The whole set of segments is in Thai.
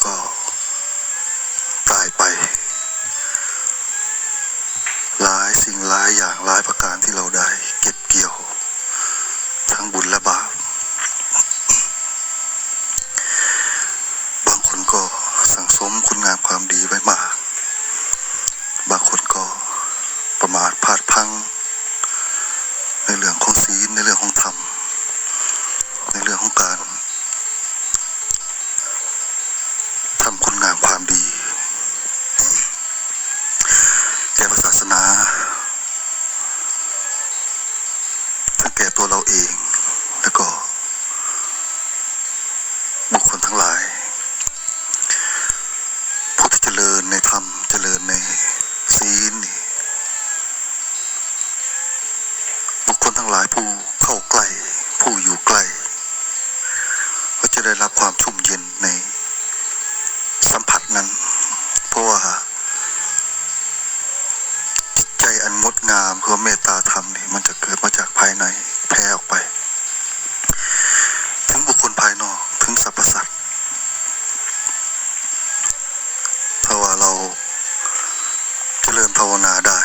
แล้วก็ตายไป หลายสิ่งหลายอย่างหลายประการที่เราได้ เก็บเกี่ยว ทั้งบุญและบาป บางคนก็สั่งสมคุณงามความดีไว้มาก บางคนก็ประมาทพลาดพลัง ในเรื่องของศีลในเรื่องของธรรม ในเรื่องของการทำคุณงามความดี แก่พระศาสนา ทั้งแก่ตัวเราเอง แล้วก็ บุคคลทั้งหลาย ผู้ที่เจริญในธรรมเจริญในศีลบุคคลทั้งหลายผู้เข้าใกล้ ผู้อยู่ใกล้ก็จะได้รับความชุ่มเย็นในสัมผัสนั้น เพราะว่าจิตใจอันงดงามคือเมตตาธรรมนี่มันจะเกิดมาจาก ภายในแผ่ออกไป ถึงบุคคลภายนอกถึงสรรพสัตว์ถ้าว่าเราเจริญภาวนาได้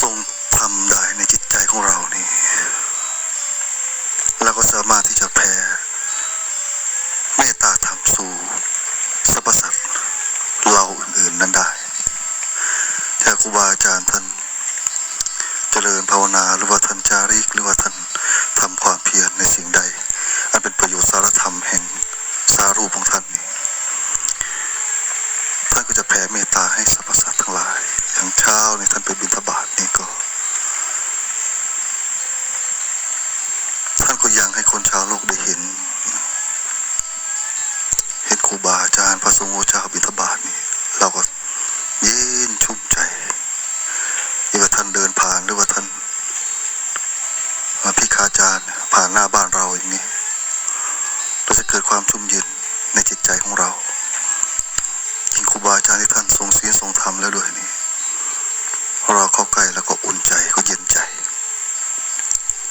ทรงทำได้ในจิตใจของเรานี่เราก็สามารถที่จะแผ่เมตตาธรรมสู่สรรพสัตว์เราอื่นๆนั้นได้ รูบาอาจารย์ท่านเจริญภาวนาหรือว่าท่านจาริกหรือว่าท่านทำความเพียรในสิ่งใด อันเป็นประโยชน์สารธรรมแห่งสารูปของท่านนี่ท่านก็จะแผ่เมตตาให้สรรพสัตว์ทั้งหลาย อย่างเช้าในท่านไปบิณฑบาตนี่ก็ ท่านก็ยังให้คนชาวโลกได้เห็น เห็นครูบาอาจารย์พระสงฆ์เจ้าบิณฑบาตนี่เราก็เย็นชุ่มใจ ที่ว่าท่านเดินผ่านหรือ ว่าท่านมาพิคาจารย์ผ่านหน้าบ้านเราอย่างนี้เราจะเกิดความชุ่มเย็นในจิตใจของเรายิ่งครูบาอาจารย์ที่ท่านทรงศีลทรงธรรมแล้วด้วยนี่เราเข้าใกล้แล้วก็อุ่นใจก็เย็นใจ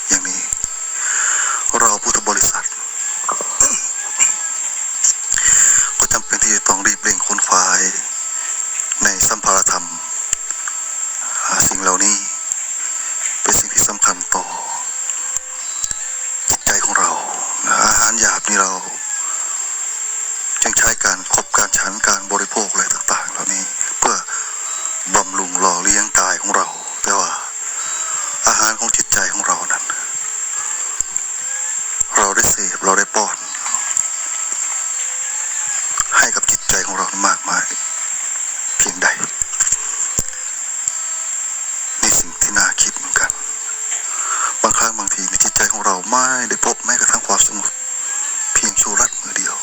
อย่างนี้ เราพุทธบริษัท ก็จำเป็นที่จะต้องรีบเร่งค้นคว้าในสัมภารธรรม อ่าสิ่งเหล่านี้เป็นสิ่งที่สำคัญต่อจิตใจของเรานะอาหารหยาบนี่เรา จึงใช้การคบการฉันการบริโภคอะไรต่าง ๆ เหล่านี้เพื่อบำรุงหล่อเลี้ยงกายของเรา แต่ว่า อาหารของจิตใจของเรานั้น เราได้เสพเราได้ป้อน ให้กับจิตใจของเรามากมาย เพียงใด นี่สิ่งที่น่าคิดเหมือนกัน บางครั้งบางทีในจิตใจของเราไม่ได้พบแม้กระทั่งความสงบเพียงชั่วรัดมือเดียว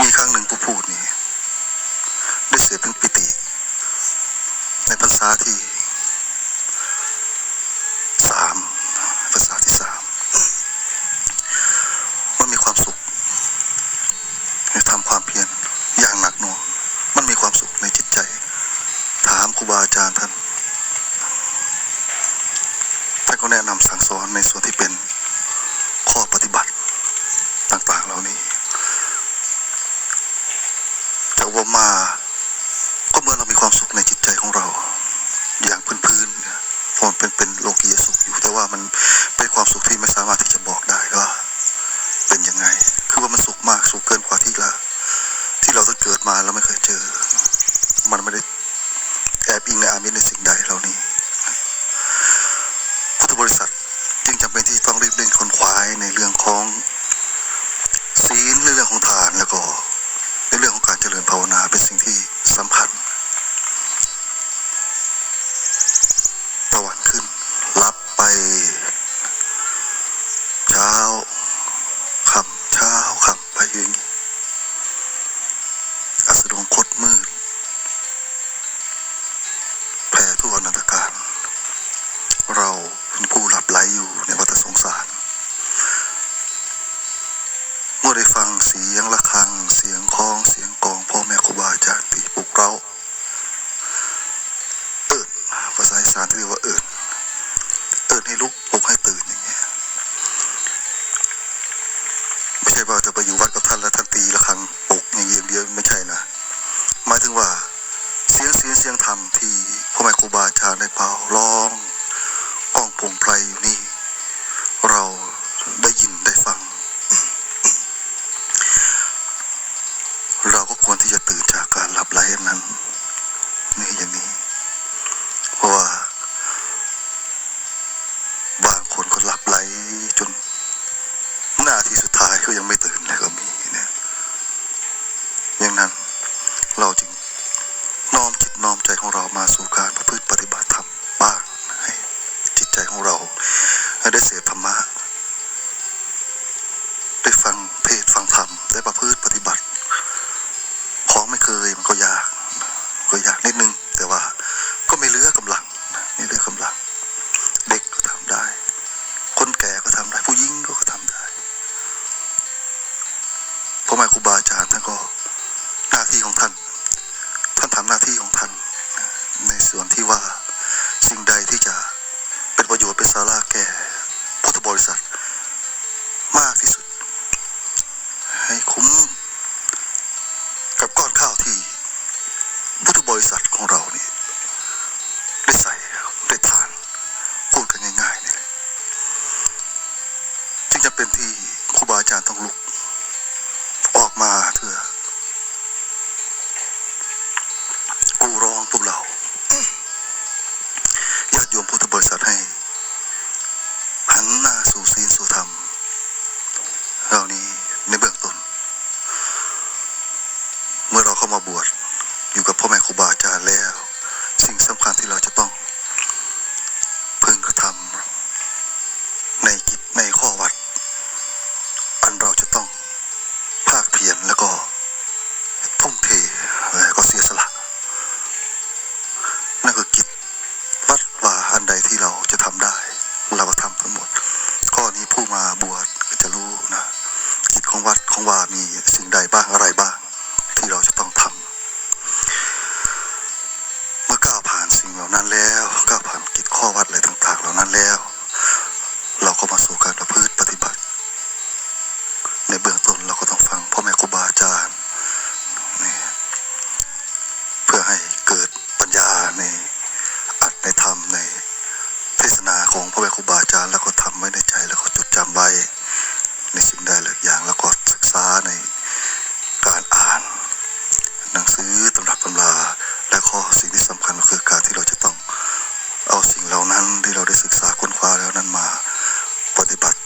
มีครั้งหนึ่งผู้พูดนี่ได้เสียเป็นปิติ ในภาษาที่สามภาษาที่สามมันมีความสุขในทำความเพียรอย่างหนักหน่วง มันมีความสุขในจิตใจ ถามครูบาอาจารย์ท่าน ท่านก็แนะนำ สั่งสอนในส่วนที่เป็นข้อปฏิบัติต่างๆเหล่านี้จะว่ามา สดงคดมืด แผ่ทั่วนันตการ เราเป็นผู้หลับไหลอยู่ในวัฏสงสาร เมื่อได้ฟังเสียงะระฆัง เสียงคล้อง เสียงกองพ่อแม่ครูบาอาจารย์ที่ปลุกเราเอิดภาษาอีสานเรียกว่าเอิดเอิดให้ลุกปลุกให้ตื่นอย่างเงี้ยไม่ใช่ว่าจะไปอยู่วัด สียงเสียงเสียงธรรมที่พ่อแม่ครูบาอาจารย์ได้เป่าร้องก้องพวงไพรอยู่นี่ เราได้ยินได้ฟัง เราก็ควรที่จะตื่นจากการหลับไหลนนั้นนี่อย่าง ได้เสพธรรมะ ได้ฟังเทศฟังธรรม ได้ประพฤติปฏิบัติ ของไม่เคยมันก็ยาก ก็ยากนิดนึง แต่ว่าก็ไม่เลือกำลังไม่เลือกำลัง เด็กก็ทำได้ คนแก่ก็ทำได้ ผู้หญิงก็ทำได้พ่อแม่ครูบาอาจารย์ท่านก็หน้าที่ของท่าน ท่านทำหน้าที่ของท่าน ในส่วนที่ว่าสิ่งใดที่จะเป็นประโยชน์เป็นสาระแก่ บริษัท มากที่สุด ให้คุ้ม กับก้อนข้าวที่พุทธบริษัทของเราเนี่ยได้ใส่ได้ทาน พูดกันง่ายๆนี่แหละจึงจะเป็นที่ มื่อเราเข้ามาบวชอยู่กับพ่อแม่ครูบาอาจารย์แล้ว สิ่งสำคัญที่เราจะต้อง หนังสือตำรับตำราและข้อสิ่งที่สำคัญก็คือการที่เราจะต้องเอาสิ่งเหล่านั้นที่เราได้ศึกษาค้นคว้าแล้วนั้นมาปฏิบัติ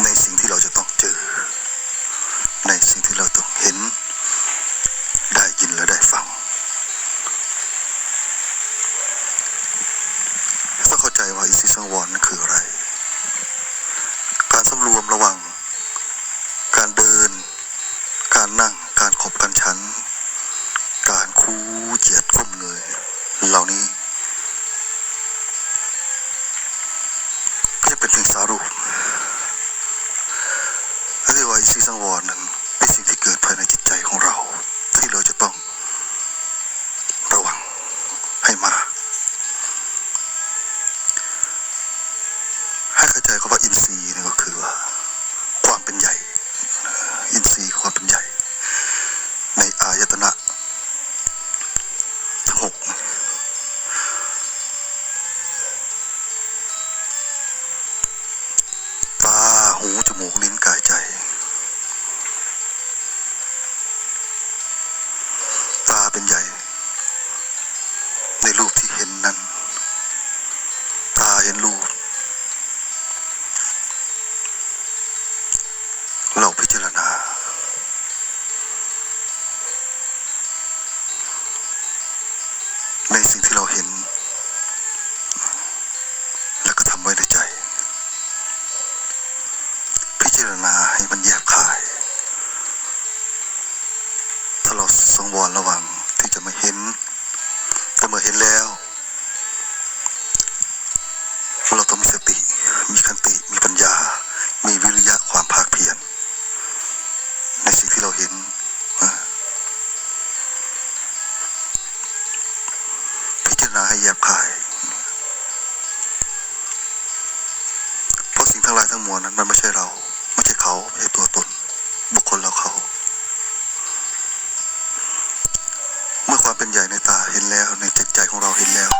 ในสิ่งที่เราจะต้องเจอ ในสิ่งที่เราต้องเห็น ได้ยินและได้ฟังต้องเข้าใจว่าอินทรีย์สังวรนั้นคืออะไร การสำรวมระวัง การเดิน การนั่ง การขบกันชั้น การคูเหยียดก้มเงยเหล่านี้ ย์สังวรนั้นเป็นสิ่งที่เกิดภายในจิตใจของเรา ที่เราจะต้องระวังให้มากให้เข้าใจคำว่าอินทรีย์นี่ก็คือว่า ความเป็นใหญ่ อินทรีย์คือความเป็นใหญ่ ในอายตนะ เป็นใหญ่ ในรูปที่เห็นนั้น ตาเห็นรูป เราพิจารณา ในสิ่งที่เราเห็น แล้วก็ทำไว้ในใจ พิจารณาให้มันแยบคายถ้าเราสังวรระวัง เห็นพิจารณาให้แยบคาย เพราะสิ่งทั้งหลายทั้งมวลนั้นมันไม่ใช่เรา ไม่ใช่เขา ไม่ใช่ตัวตน บุคคลเราเขา เมื่อความเป็นใหญ่ในตาเห็นแล้วในจิตใจของเราเห็นแล้ว